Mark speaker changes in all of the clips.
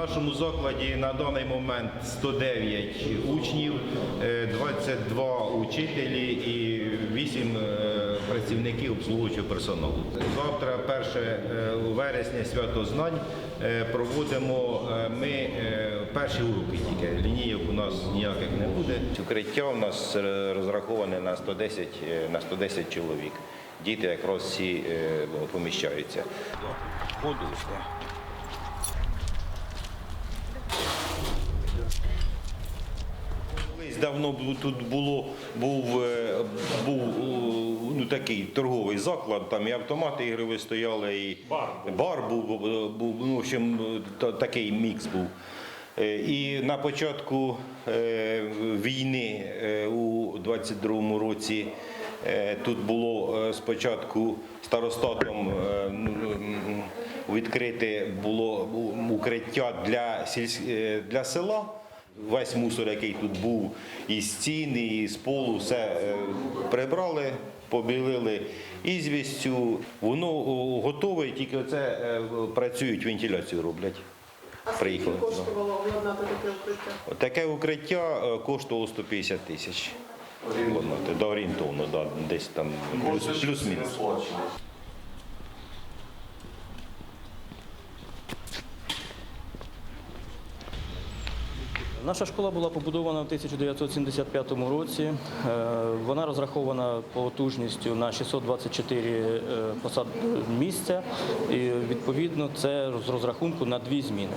Speaker 1: нашому закладі на даний момент 109 учнів, е, 22 учителі і 8 е, працівників обслуговуючого персоналу. Завтра, 1 вересня, свято знань, е, проводимо е, ми е, перші уроки тільки. Лінійок у нас ніяких не буде. Укриття у нас е, розраховане на 110, е, на 110 чоловік. Діти якраз всі е, поміщаються. Ходу. Колись давно тут було, був, е, був е, ну, такий торговий заклад, там і автомати ігрові стояли, і бар був, був, був, ну, в общем, такий мікс був. Е, І на початку війни у 22-му році тут було спочатку старостатом ну, відкрите було укриття для, сільсь... для села. Весь мусор, який тут був, і стіни, і з полу, все е, прибрали, побілили ізвістю. Воно готове, тільки оце е, працюють, вентиляцію роблять.
Speaker 2: А скільки коштувало обладнати таке укриття?
Speaker 1: Таке укриття е, коштувало 150 тисяч. Да, орієнтовно, да, десь там плюс-
Speaker 3: Наша школа була побудована в 1975 році. Е, Вона розрахована потужністю на 624 е, посад місця. І відповідно це з розрахунку на дві зміни.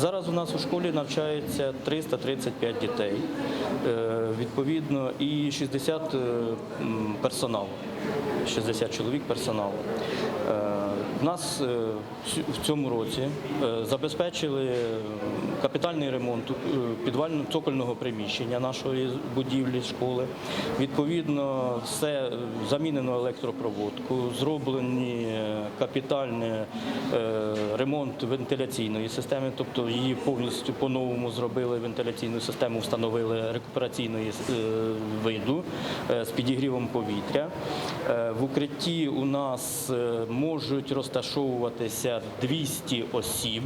Speaker 3: Зараз у нас у школі навчається 335 дітей, е, відповідно, і 60 е, м, персоналу. 60 чоловік персоналу. В нас е, в цьому році е, забезпечили е, капітальний ремонт підвального цокольного приміщення нашої будівлі школи. Відповідно, все замінено електропроводку, зроблені капітальний ремонт вентиляційної системи, тобто її повністю по-новому зробили вентиляційну систему, встановили рекупераційної виду з підігрівом повітря. В укритті у нас можуть розташовуватися 200 осіб,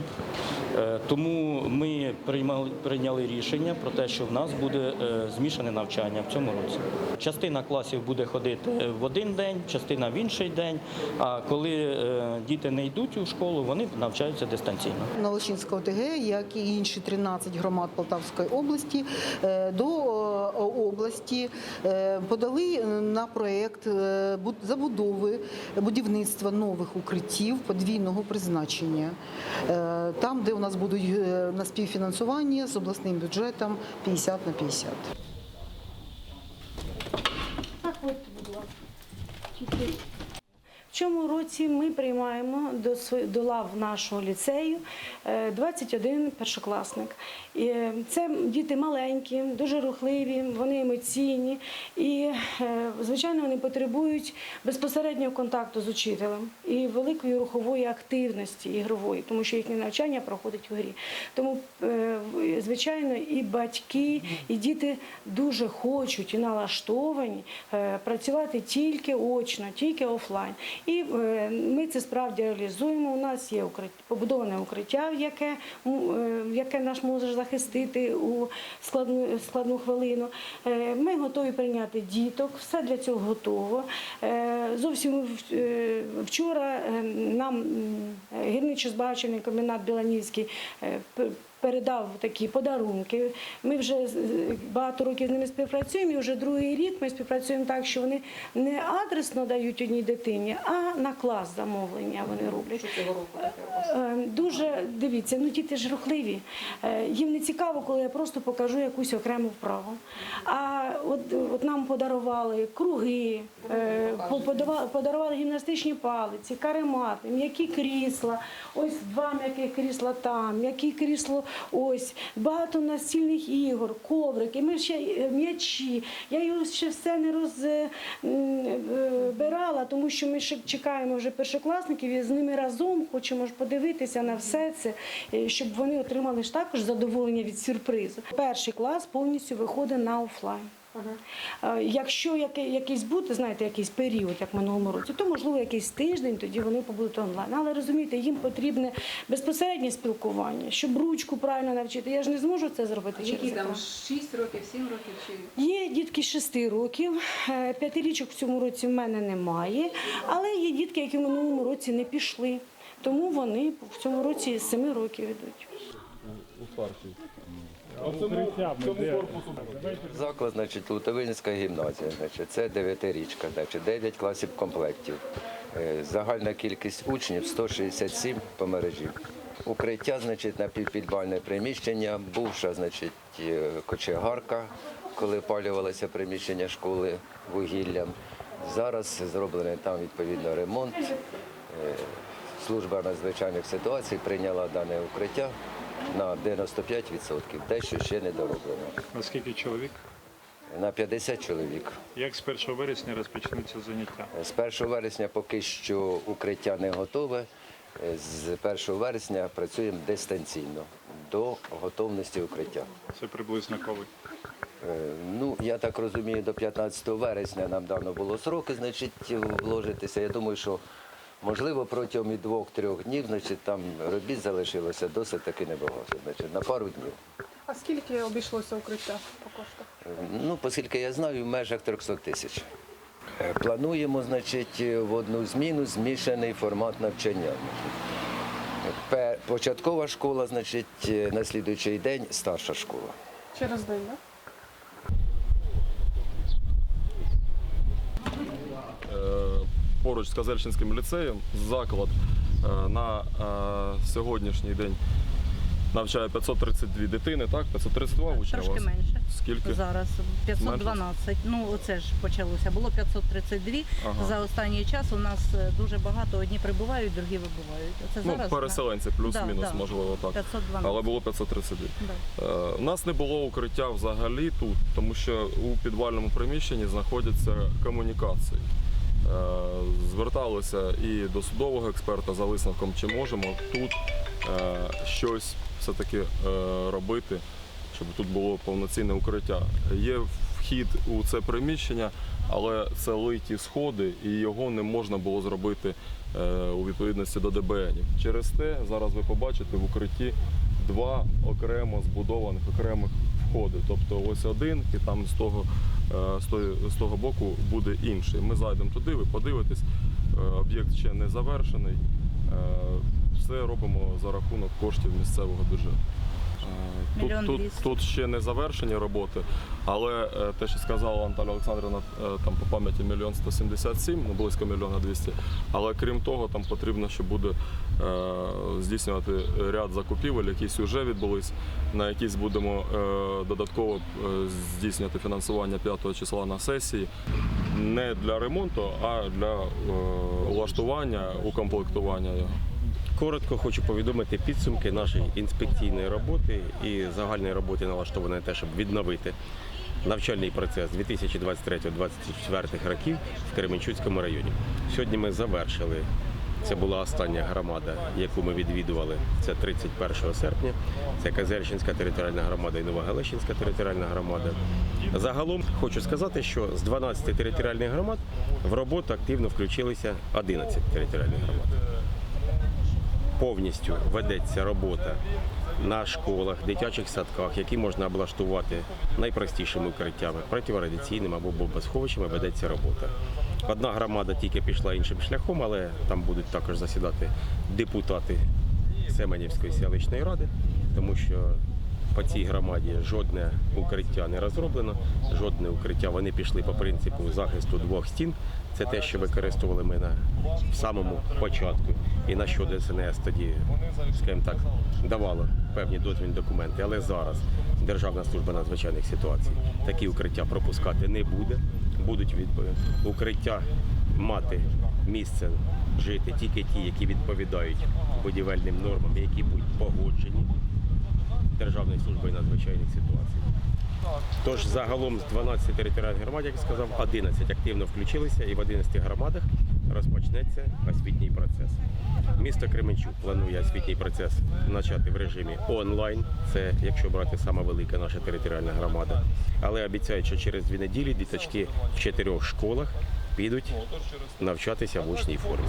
Speaker 3: Е, тому ми приймали, прийняли рішення про те, що в нас буде е, змішане навчання в цьому році. Частина класів буде ходити в один день, частина в інший день. А коли е, діти не йдуть у школу, вони навчаються дистанційно.
Speaker 4: на Лощинська ОТГ, як і інші 13 громад Полтавської області, до області подали на проєкт забудови будівництва нових укриттів подвійного призначення. Е, Там, де у нас будуть е, на співфінансування з обласним бюджетом 50 на 50.
Speaker 5: В цьому році ми приймаємо до, до лав нашого ліцею е, 21 першокласник. І е, це діти маленькі, дуже рухливі, вони емоційні і, е, звичайно, вони потребують безпосереднього контакту з учителем і великої рухової активності ігрової, тому що їхнє навчання проходить у грі. Тому, е, звичайно, і батьки, і діти дуже хочуть і налаштовані е, працювати тільки очно, тільки офлайн. І е, ми це справді реалізуємо. У нас є побудоване укриття, яке, е, яке наш може захистити у складну, складну хвилину. Е, Ми готові прийняти діток, все для цього готово. Зовсім вчора нам м, гірничо-збагачувальний комбінат Біланівський передав такі подарунки. Ми вже багато років з ними співпрацюємо. І вже другий рік ми співпрацюємо так, що вони не адресно дають одній дитині, а на клас замовлення вони роблять. Е, Дуже дивіться, ну діти ж рухливі. Е, Їм не цікаво, коли я просто покажу якусь окрему вправу. А от, от нам подарували круги, е, подарували гімнастичні палиці, каремати, м'які крісла, ось два м'яких крісла там, м'які крісло ось, багато настільних ігор, коврики, ми ще е, м'ячі. Я його ще все не розбирала, тому що ми ще чекаємо вже першокласників і з ними разом хочемо ж подивитися на все це, е, щоб вони отримали ж також задоволення від сюрпризу. Перший клас повністю виходить на офлайн. Е, Якщо який- якийсь буде, знаєте, якийсь період, як минулому році, то можливо якийсь тиждень, тоді вони побудуть онлайн. Але розумієте, їм потрібне безпосереднє спілкування, щоб ручку правильно навчити. Я ж не зможу це зробити
Speaker 2: Які
Speaker 5: через
Speaker 2: там
Speaker 5: екран.
Speaker 2: 6 років, 7 років чи
Speaker 5: Є дітки 6 років, е, п'ятирічок в цьому році в мене немає, але є дітки, які в минулому році не пішли. Тому вони в цьому році з 7 років йдуть.
Speaker 6: Заклад, значить, Лутовинська гімназія, значить, це дев'ятирічка, значить, 9 класів комплектів. Е, Загальна кількість учнів 167 по мережі. Укриття, значить, напівпідвальне приміщення, бувша, значить, е, кочегарка, коли опалювалося приміщення школи вугіллям. Зараз зроблений там відповідно ремонт. Е, Служба надзвичайних ситуацій прийняла дане укриття на 95%, дещо ще не дороблено.
Speaker 7: На скільки чоловік?
Speaker 6: На 50 чоловік.
Speaker 7: Як з 1 вересня розпочнуться заняття?
Speaker 6: З 1 вересня поки що укриття не готове. З 1 вересня працюємо дистанційно до готовності укриття.
Speaker 7: Це приблизно коли?
Speaker 6: Е, Ну, я так розумію, до 15 вересня нам дано було сроки, значить, вложитися. Я думаю, що можливо протягом і двох-трьох днів, значить, там робіт залишилося досить таки небагато. Значить, на пару днів.
Speaker 2: а скільки обійшлося укриття по коштах?
Speaker 6: Ну, оскільки я знаю, в межах 300 тисяч. Е, Плануємо, значить, в одну зміну змішаний формат навчання. Початкова школа, значить, е, на слідуючий день старша школа.
Speaker 2: Через день, так?
Speaker 8: Е, поруч з Казельчинським ліцеєм заклад е, на е, сьогоднішній день навчає 532 дитини, так? 532 учнів у
Speaker 9: Трошки
Speaker 8: вас?
Speaker 9: менше.
Speaker 8: Скільки?
Speaker 9: Зараз 512. Ну оце ж почалося. Було 532.
Speaker 8: Ага.
Speaker 9: За останній час у нас е, дуже багато. Одні прибувають, другі вибувають. Оце
Speaker 8: Ну,
Speaker 9: зараз
Speaker 8: переселенці, плюс-мінус,
Speaker 9: Да, да.
Speaker 8: можливо, так.
Speaker 9: 512.
Speaker 8: Але було 532.
Speaker 9: Да.
Speaker 8: Е, У нас не було укриття взагалі тут, тому що у підвальному приміщенні знаходяться комунікації. Зверталися і до судового експерта за висновком, чи можемо тут е, щось все-таки е, робити, щоб тут було повноцінне укриття. Є вхід у це приміщення, але це литі сходи, і його не можна було зробити е, у відповідності до ДБНів. Через те зараз ви побачите в укритті два окремо збудованих окремих входи. Тобто ось один, і там з того, з тої- з того боку буде інший. Ми зайдемо туди, ви подивитесь, Е, об'єкт ще не завершений. Е, Все робимо за рахунок коштів місцевого бюджету. Е, Тут,
Speaker 9: Мільйон
Speaker 8: тут, тут ще не завершені роботи, але е, те, що сказала Анталя Олександрівна, е, там по пам'яті мільйон 177, ну близько мільйона 200. Але крім того, там потрібно, ще буде е, здійснювати ряд закупівель, якісь вже відбулись, на якісь будемо е, додатково е, здійснювати фінансування 5 числа на сесії. Не для ремонту, а для е, влаштування, укомплектування його.
Speaker 10: Коротко хочу повідомити підсумки нашої інспекційної роботи і загальної роботи налаштованої на те, щоб відновити навчальний процес 2023-2024 років в Кременчуцькому районі. Сьогодні ми завершили. Це була остання громада, яку ми відвідували. Це 31 серпня. Це Казельщинська територіальна громада і Новогалещинська територіальна громада. Загалом хочу сказати, що з 12 територіальних громад в роботу активно включилися 11 територіальних громад повністю ведеться робота на школах, дитячих садках, які можна облаштувати найпростішими укриттями, протирадіаційними або бомбосховищами ведеться робота. Одна громада тільки пішла іншим шляхом, але там будуть також засідати депутати Семенівської селищної ради, тому що по цій громаді жодне укриття не розроблено, жодне укриття. Вони пішли по принципу захисту двох стін. Це те, що використовували ми на самому початку. І на що ДСНС тоді, скажімо так, давало певні дозвільні документи. Але зараз Державна служба надзвичайних ситуацій такі укриття пропускати не буде. Будуть від укриття мати місце жити тільки ті, які відповідають будівельним нормам, які будуть погоджені Державною службою надзвичайних ситуацій. Тож загалом з 12 територіальних громад, як я сказав, 11 активно включилися і в 11 громадах розпочнеться освітній процес. Місто Кременчук планує освітній процес почати в режимі онлайн. Це якщо брати сама велика наша територіальна громада. Але обіцяють, що через дві неділі діточки в чотирьох школах підуть навчатися в очній формі.